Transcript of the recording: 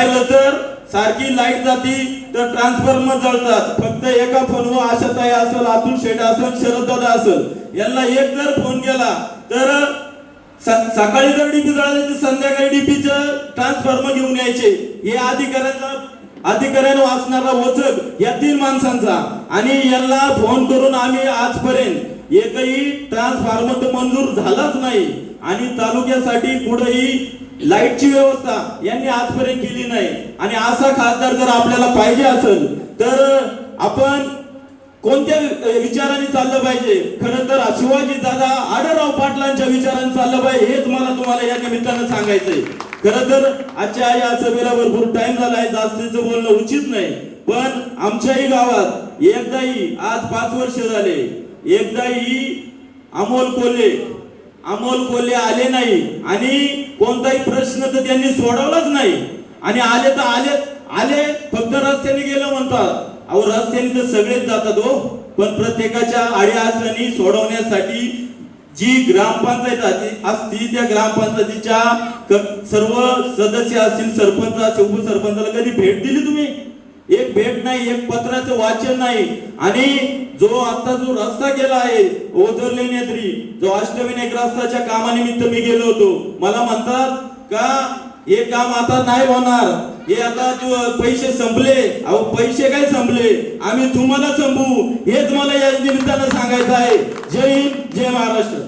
पाहिलं तर सारखी लाइट जाती तर ट्रान्सफॉर्मर जळतात. फक्त एका फोनवर आशाताई असेल अतुल शेठ असेल शरददादा असेल. यांना एक जर फोन केला तर सकाळी जर डीपी जळाली तर संध्याकाळी डीपीच ट्रान्सफॉर्मर घेऊन यायचे. हे अधिकाऱ्यांचा अधिकाऱ्यानं वाचणारा वचक या तीन माणसांचा. आणि यांना फोन करून आम्ही आजपर्यंत एकही ट्रान्सफॉर्मर तर मंजूर झालाच नाही. आणि तालुक्यासाठी कुठेही लाईटची व्यवस्था यांनी आजपर्यंत केली नाही. आणि असा खासदार जर आपल्याला पाहिजे असेल तर आपण कोणत्या विचाराने चाललं पाहिजे? खरं तर शिवाजी दादा आढळराव पाटलांच्या विचाराने चाललं पाहिजे हेच मला तुम्हाला या निमित्तानं सांगायचंय. खरं तर आजच्या या सभेला भरपूर टाइम झालाय जास्तीचं बोलणं उचित नाही. पण आमच्याही गावात एकदाही आज पाच वर्ष झाले एकदाही अमोल कोल्हे अमोल कोल्हे आले नाही आणि कोणताही प्रश्न तर त्यांनी सोडवलाच नाही. आणि आले तर आले आले फक्त रस्त्याने गेलं म्हणतात. अहो रस्त्याने तर सगळेच जातात हो. पण प्रत्येकाच्या अडीअडचणी सोडवण्यासाठी जी ग्रामपंचायत असती त्या ग्रामपंचायतीच्या सर्व सदस्य असतील सरपंच असेल उपसरपंचाला कधी भेट दिली तुम्ही? एक भेट नाही एक पत्राचं वाचन नाही. आणि जो आता जो रस्ता गेला आहे ओझरले नेत्री जो अष्टविनायक रस्त्याच्या कामानिमित्त मी गेलो होतो मला म्हणतात का हे काम आता नाही होणार. हे आता पैसे संपले. अहो पैसे काय संपले? आम्ही तुम्हाला संपू हेच मला या निमित्तानं सांगायचं आहे. जय हिंद जय महाराष्ट्र.